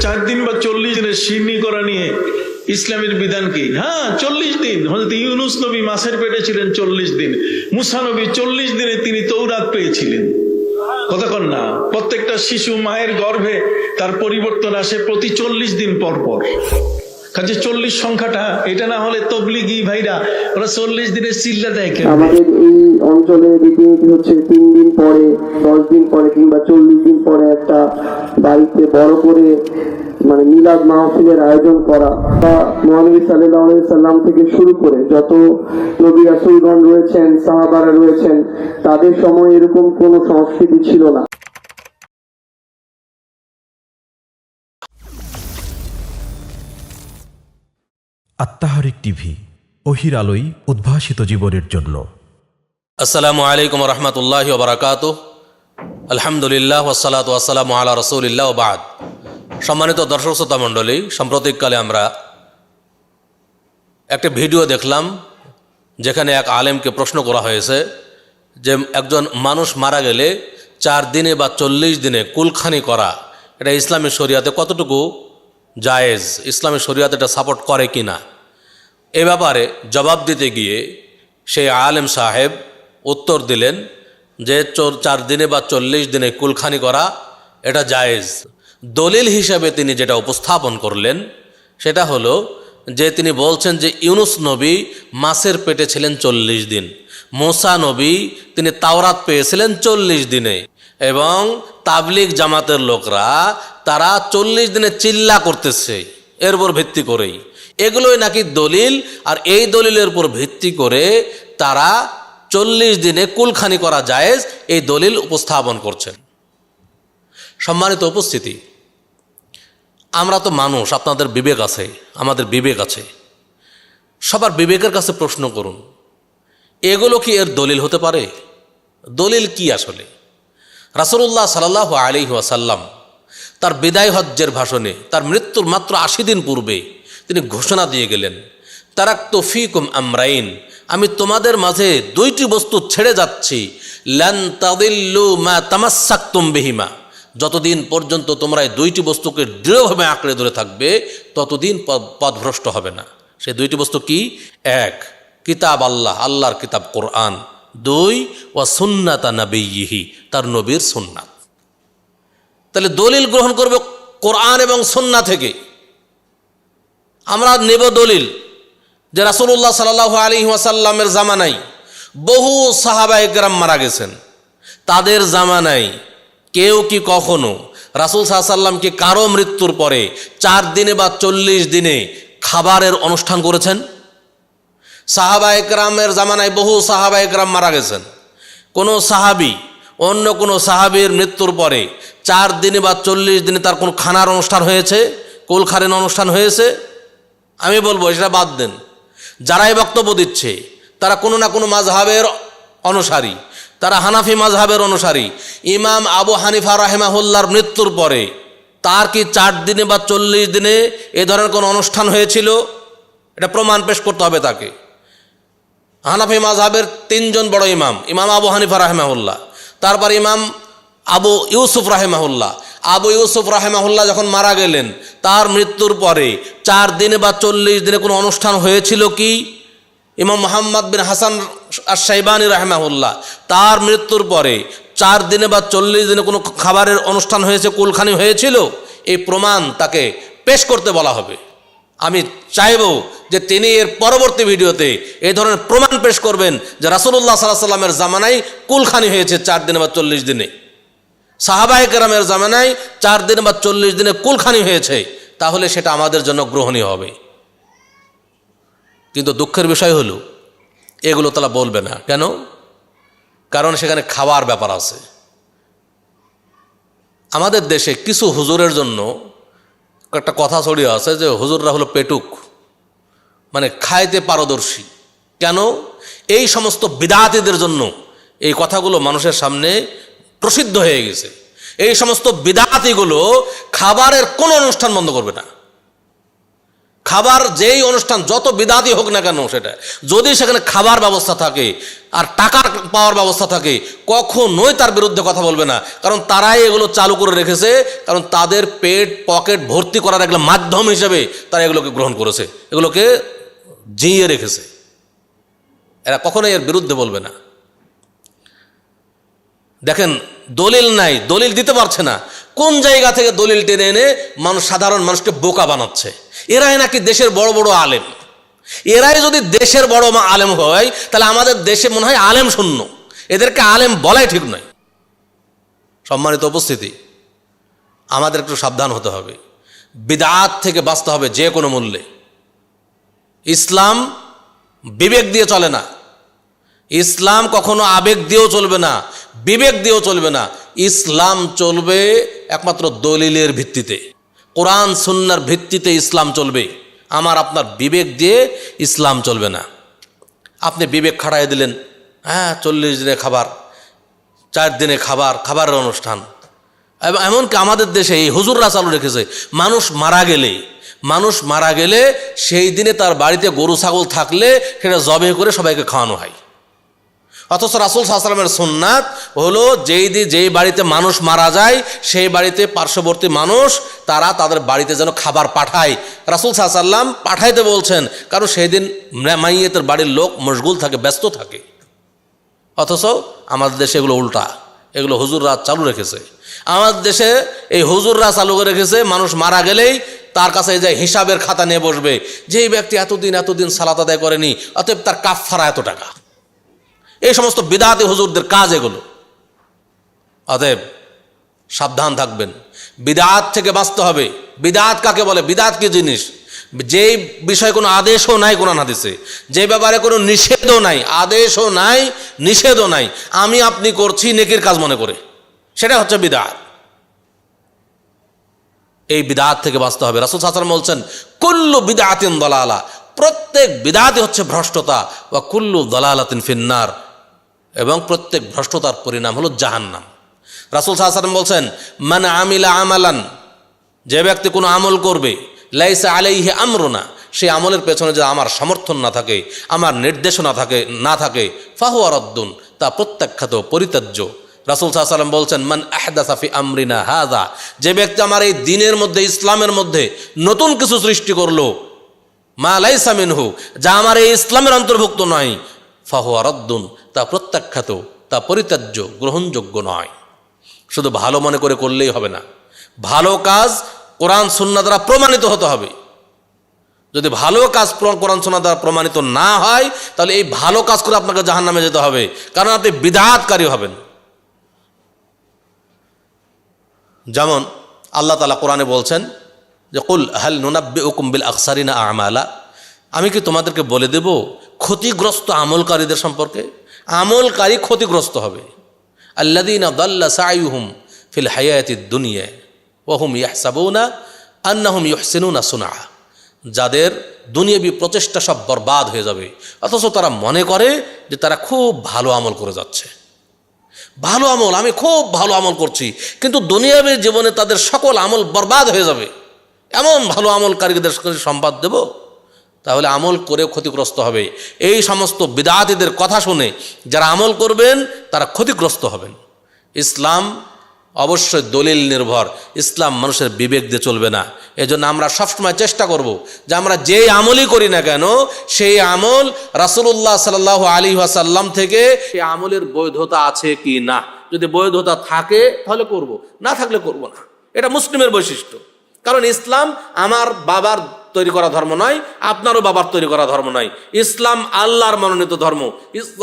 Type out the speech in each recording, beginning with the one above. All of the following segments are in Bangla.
চার দিন বা চল্লিশ দিনের সিন্নি করা নিয়ে ইসলামের বিধান কি? হ্যাঁ চল্লিশ দিন। হজরত ইউনুস নবী মাসের পেটে ছিলেন চল্লিশ দিন। মুসা নবী চল্লিশ দিনে তিনি তৌরাত পেয়েছিলেন। কতক্ষণ না। প্রত্যেকটা শিশু মায়ের গর্ভে তার পরিবর্তন আসে প্রতি চল্লিশ দিন পর পর। কাজে চল্লিশ সংখ্যাটা, এটা না হলে তবলিগি ভাইরা, ওরা চল্লিশ দিনের চিল্লা দেয় কেন? আমাদের এই অঞ্চলে রীতিনীতি হচ্ছে তিন দিন পরে, দশ দিন পরে কিংবা চল্লিশ দিন পরে একটা বাড়িতে বড় করে মানে মিলাদ মাহফিলের আয়োজন করা। বা মহানবী সাল্লাহ সাল্লাম থেকে শুরু করে যত নবী রাসুলগণ রয়েছেন, সাহাবারা রয়েছেন, তাদের সময় এরকম কোনো সংস্কৃতি ছিল না। আত্মাহারিক টিভি, অহির আলোই উদ্ভাসিত জীবনের জন্য। আসসালামু আলাইকুম রহমতুল্লাহ বারাকাত আলহামদুলিল্লাহ ওসালাত ওয়াসালাম আলা রসুলিল্লাহ বাদ। সম্মানিত দর্শক শ্রোতা মণ্ডলী, সাম্প্রতিককালে আমরা একটা ভিডিও দেখলাম, যেখানে এক আলেমকে প্রশ্ন করা হয়েছে যে একজন মানুষ মারা গেলে চার দিনে বা চল্লিশ দিনে কুলখানি করা, এটা ইসলামী শরিয়াতে কতটুকু জায়েজ, ইসলামী শরিয়াতে এটা সাপোর্ট করে কি না এ ব্যাপারে জবাব দিতে গিয়ে সেই আলেম সাহেব উত্তর দিলেন যে চোর চার দিনে বা চল্লিশ দিনে কুলখানি করা এটা জায়েজ। দলিল হিসাবে তিনি যেটা উপস্থাপন করলেন সেটা হলো যে তিনি বলছেন যে ইউনুস নবী মাসের পেটে ছিলেন চল্লিশ দিন, মোসা নবী তিনি তাওরাত পেয়েছিলেন চল্লিশ দিনে এবং তাবলিগ জামাতের লোকরা তারা চল্লিশ দিনে চিল্লা করতেছে, এর উপর ভিত্তি করেই। এগুলোই নাকি দলিল, আর এই দলিলের উপর ভিত্তি করে তারা চল্লিশ দিনে কুলখানি করা জায়েজ এই দলিল উপস্থাপন করছেন। সম্মানিত উপস্থিতি, আমরা তো মানুষ, আপনাদের বিবেক আছে, আমাদের বিবেক আছে। সবার বিবেকের কাছে প্রশ্ন করুন, এগুলো কি এর দলিল হতে পারে? দলিল কি আসলে? রাসুল্লাহ সাল্লাহ আলী ওয়াসাল্লাম তার বিদায় হজ্জের ভাষণে, তার মৃত্যুর মাত্র আশি দিন পূর্বে তিনি ঘোষণা দিয়ে গেলেন, তারাক তফিকুম আমরাইন, আমি তোমাদের মাঝে দুইটি বস্তু ছেড়ে যাচ্ছি, ল্যান তাদিল্লু মা বেহিমা, যতদিন পর্যন্ত তোমরা এই দুইটি বস্তুকে দৃঢ়ভাবে আঁকড়ে ধরে থাকবে, ততদিন পদ- পথভ্রষ্ট হবে না। সেই দুইটি বস্তু কি? এক, কিতাব আল্লাহ, আল্লাহর কিতাব কোরআন। দুই ও সুন্নাতা নবীহি তার নবীর সুন্নাত। তাহলে দলিল গ্রহণ করবে কোরআন এবং সন্না থেকে। আমরা নেব দলিল যে রাসুল্লাহ সাল্লাহ আলী ওয়াসাল্লামের জামানাই বহু সাহাবা একরাম মারা গেছেন। তাদের জামানাই কেউ কি কখনো রাসুল সাল্লামকে কারও মৃত্যুর পরে চার দিনে বা চল্লিশ দিনে খাবারের অনুষ্ঠান করেছেন? সাহাবা একরামের জামানায় বহু সাহাবা একরাম মারা গেছেন। কোনো সাহাবি অন্য কোনো সাহাবির মৃত্যুর পরে চার দিনে বা চল্লিশ দিনে তার কোনো খানার অনুষ্ঠান হয়েছে কোলখারেন অনুষ্ঠান হয়েছে? আমি বলব, সেটা বাদ দেন। যারাই বক্তব্য দিচ্ছে, তারা কোনো না কোনো মাঝহাবের অনুসারী। তারা হানাফি মাঝহাবের অনুসারী। ইমাম আবু হানিফা রাহেমাহুল্লার মৃত্যুর পরে তার কি চার দিনে বা চল্লিশ দিনে এ ধরনের কোনো অনুষ্ঠান হয়েছিল? এটা প্রমাণ পেশ করতে হবে তাকে। হানাফি মাযহাবের তিনজন বড় ইমাম ইমাম আবু হানিফা রাহেমাহুল্লাহ। তারপর ইমাম আবু ইউসুফ রাহেমাহুল্লাহ। আবু ইউসুফ রাহেমাহুল্লাহ যখন মারা গেলেন, তার মৃত্যুর পরে চার দিনে বা চল্লিশ দিনে কোনো অনুষ্ঠান হয়েছিল কি? ইমাম মোহাম্মদ বিন হাসান আর সাইবানী রাহেমাহুল্লাহ। তার মৃত্যুর পরে চার দিনে বা চল্লিশ দিনে কোনো খাবারের অনুষ্ঠান হয়েছে, কুলখানি হয়েছিল? এই প্রমাণ তাকে পেশ করতে বলা হবে। আমি চাইব যে তিনি এর পরবর্তী ভিডিওতে এই ধরনের প্রমাণ পেশ করবেন যে রাসুল্লাহ সাল্লাহ সাল্লামের জামানায় কুলখানি হয়েছে চার দিনে বা চল্লিশ দিনে। সাহাবাই কেরামের জামানায় চার দিন বা চল্লিশ দিনে কুলখানি হয়েছে, তাহলে সেটা আমাদের জন্য গ্রহণীয় হবে। কিন্তু দুঃখের বিষয় হলো, এগুলো তারা বলবে না। কেন? কারণ সেখানে খাওয়ার ব্যাপার আছে। আমাদের দেশে কিছু হুজুরের জন্য একটা কথা ছড়িয়ে আছে যে হুজুররা হলো পেটুক মানে খাইতে পারদর্শী। কেন? এই সমস্ত বিদাতিদের জন্য এই কথাগুলো মানুষের সামনে প্রসিদ্ধ হয়ে গেছে। এই সমস্ত বিদাতিগুলো খাবারের কোনো অনুষ্ঠান বন্ধ করবে না। খাবার যেই অনুষ্ঠান যত বিদাতি হোক না কেন সেটা, যদি সেখানে খাবার ব্যবস্থা থাকে আর টাকার পাওয়ার ব্যবস্থা থাকে, কখনোই তার বিরুদ্ধে কথা বলবে না। কারণ তারাই এগুলো চালু করে রেখেছে, কারণ তাদের পেট পকেট ভর্তি করার একটা মাধ্যম হিসেবে তারা এগুলোকে গ্রহণ করেছে, এগুলোকে জিইয়ে রেখেছে। এরা কখনোই এর বিরুদ্ধে বলবে না। দেখেন, দলিল নাই, দলিল দিতে পারছে না। কোন জায়গা থেকে দলিল টেনে এনে মানুষ সাধারণ মানুষকে বোকা বানাচ্ছে? এরাই নাকি দেশের বড় বড় আলেম। এরাই যদি দেশের বড় আলেম হয়, তাহলে আমাদের দেশে মনে হয় আলেম শূন্য। এদেরকে আলেম বলাই ঠিক নয়। সম্মানিত উপস্থিতি, আমাদের একটু সাবধান হতে হবে। বিদাত থেকে বাঁচতে হবে যে কোনো মূল্যে। ইসলাম বিবেক দিয়ে চলে না। ইসলাম কখনো আবেগ দিয়েও চলবে না, বিবেক দিয়েও চলবে না। ইসলাম চলবে একমাত্র দলিলের ভিত্তিতে। কোরআন, সুন্নার ভিত্তিতে ইসলাম চলবে। আমার আপনার বিবেক দিয়ে ইসলাম চলবে না। আপনি বিবেক খাড়াই দিলেন হ্যাঁ চল্লিশ দিনে খাবার, চার দিনে খাবার, খাবারের অনুষ্ঠান। এমনকি আমাদের দেশে এই হুজুররা চালু রেখেছে, মানুষ মারা গেলে, মানুষ মারা গেলে সেই দিনে তার বাড়িতে গরু, ছাগল থাকলে সেটা জবে করে সবাইকে খাওয়ানো হয়। অথচ রাসুল সাহসালামের সুন্নাত হলো যেই দি, যেই বাড়িতে মানুষ মারা যায়, সেই বাড়িতে পার্শ্ববর্তী মানুষ, তারা তাদের বাড়িতে যেন খাবার পাঠায়। রাসুল সাহসাল্লাম পাঠাইতে বলছেন, কারণ সেই দিন মাইয়েতের বাড়ির লোক মশগুল থাকে, ব্যস্ত থাকে। অথচ আমাদের দেশে এগুলো উল্টা। এগুলো হুজুররা চালু রেখেছে। আমাদের দেশে এই হুজুররা চালু করে রেখেছে, মানুষ মারা গেলেই তার কাছে এই যে হিসাবের খাতা নিয়ে বসবে। যেই ব্যক্তি এতদিন এতদিন সালাত আদায় করেনি, অতএব তার কাফারা এত টাকা। এই সমস্ত বিদাতি হুজুরদের কাজ এগুলো। অতএব সাবধান থাকবেন। বিদাত থেকে বাঁচতে হবে। বিদাত কাকে বলে? বিদাত কি জিনিস? যেই বিষয়ে কোনো আদেশও নাই কোরআন হাদিসে, যে ব্যাপারে কোনো নিষেধও নাই, আদেশও নাই, নিষেধও নাই, আমি আপনি করছি নেকির কাজ মনে করে। সেটা হচ্ছে বিদাত। এই বিদাত থেকে বাঁচতে হবে। রাসুল সাসালাম বলছেন, কুল্লু বিদাতিন দলালা। প্রত্যেক বিদাতি হচ্ছে ভ্রষ্টতা। বা কুল্লু দলালাতিন ফিন্নার এবং প্রত্যেক ভ্রষ্টতার পরিণাম হলো জাহান্নাম। রাসুল সাহাসালাম বলছেন মানে আমিলা আমালান, যে ব্যক্তি কোনো আমল করবে, লাইসা আলাইহে আমরোনা সেই আমলের পেছনে যে আমার সমর্থন না থাকে, আমার নির্দেশনা থাকে, না থাকে, ফাহুয়া রদ্দুন, তা প্রত্যাখ্যাত পরিত্যাজ্য। রাসুল সাল্লাম বলছেন, মান আহদাসাফি আমরিনা হাদা যে ব্যক্তি আমার এই দিনের মধ্যে, ইসলামের মধ্যে নতুন কিছু সৃষ্টি করল, মা লাইসা মিনহু, যা আমার এই ইসলামের অন্তর্ভুক্ত নয় ফাহুয়া রদ্দুন, তা প্রত্যাখ্যাত, তা পরিত্যাজ্য, গ্রহণযোগ্য নয়। শুধু ভালো মনে করে করলেই হবে না। ভালো কাজ কোরআন সুন্না দ্বারা প্রমাণিত হতে হবে। যদি ভালো কাজ কোরআন সুন্না দ্বারা প্রমাণিত না হয়, তাহলে এই ভালো কাজ করে আপনাকে জাহান নামে যেতে হবে। কারণ আপনি বিধাতকারী হবেন। যেমন আল্লাহ তালা কোরআনে বলছেন যে, কুল হাল নুনাব্বি উকুম বিল আকসারিনা আমালা? আমি কি তোমাদেরকে বলে দেব ক্ষতিগ্রস্ত আমলকারীদের সম্পর্কে, আমলকারী ক্ষতিগ্রস্ত হবে। আল্লাদিন আদাল্লা সাইহুম ফিল হায়াতি দুনিয়া ওহুম ইয়াহসাবুনা আন্নাহুম ইহসিনুনা সুনা যাদের দুনিয়াবী প্রচেষ্টা সব বরবাদ হয়ে যাবে, অথচ তারা মনে করে যে তারা খুব ভালো আমল করে যাচ্ছে। ভালো আমল, আমি খুব ভালো আমল করছি, কিন্তু দুনিয়াবী জীবনে তাদের সকল আমল বরবাদ হয়ে যাবে। এমন ভালো আমলকারীদের সম্বাদ দেব? তাহলে আমল করে ক্ষতিগ্রস্ত হবে। এই সমস্ত বিদাতিদের কথা শুনে যারা আমল করবেন, তারা ক্ষতিগ্রস্ত হবেন। ইসলাম অবশ্যই দলিল নির্ভর। ইসলাম মানুষের বিবেক দিয়ে চলবে না। এজন্য আমরা সবসময় চেষ্টা করব যে আমরা যেই আমলই করি না কেন, সেই আমল রাসুল্লাহ সাল্লাহ আলী ওয়াসাল্লাম থেকে সেই আমলের বৈধতা আছে কি না? যদি বৈধতা থাকে, তাহলে করব। না থাকলে করব না। এটা মুসলিমের বৈশিষ্ট্য। কারণ ইসলাম আমার বাবার তৈরি করা ধর্ম নয়, আপনারও বাবার তৈরি করা ধর্ম নয়। ইসলাম আল্লাহর মনোনীত ধর্ম।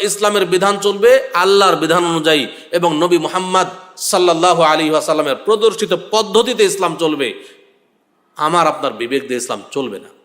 ইসলামের বিধান চলবে আল্লাহর বিধান অনুযায়ী এবং নবী মোহাম্মদ সাল্লাহ আলী আসাল্লামের প্রদর্শিত পদ্ধতিতে ইসলাম চলবে। আমার, আপনার বিবেক দিয়ে ইসলাম চলবে না।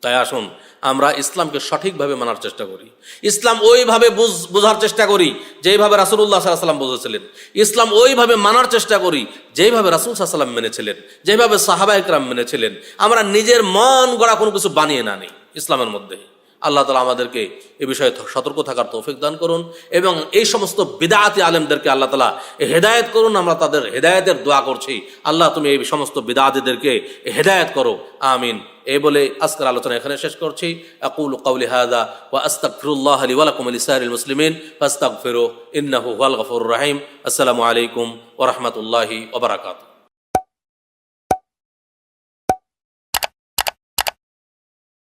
তাই আসুন, আমরা ইসলামকে সঠিকভাবে মানার চেষ্টা করি। ইসলাম ওইভাবে বুঝ- বোঝার চেষ্টা করি, যেইভাবে রাসুল্লাহ সাল্লাম বুঝেছিলেন। ইসলাম ওইভাবে মানার চেষ্টা করি, যেইভাবে রাসুল সাল্লাম মেনেছিলেন যেভাবে সাহাবা একরাম মেনেছিলেন। আমরা নিজের মন গড়া কোনো কিছু বানিয়ে না নিই ইসলামের মধ্যে আল্লাহ তালা আমাদেরকে এ বিষয়ে সতর্ক থাকার তৌফিক দান করুন এবং এই সমস্ত বিদায়াতি আলেমদেরকে আল্লাহ তালা হেদায়ত করুন, আমরা তাদের হেদায়তের দোয়া করছি। আল্লাহ তুমি এই সমস্ত বিদাতিদেরকে হেদায়ত করো। আমিন। এই বলে আজকের আলোচনা এখানে শেষ করছি। আকুল কাউলি হাদা ওয়া আস্তাগফিরুল্লাহ লি ওয়া লাকুম লিসাইরিল মুসলিমিন। ফাস্তাগফিরু, ইন্নাহু হুয়াল গফুরুর রহিম। আসসালামু আলাইকুম ওয়া রাহমাতুল্লাহি ওয়া বারাকাতুহু।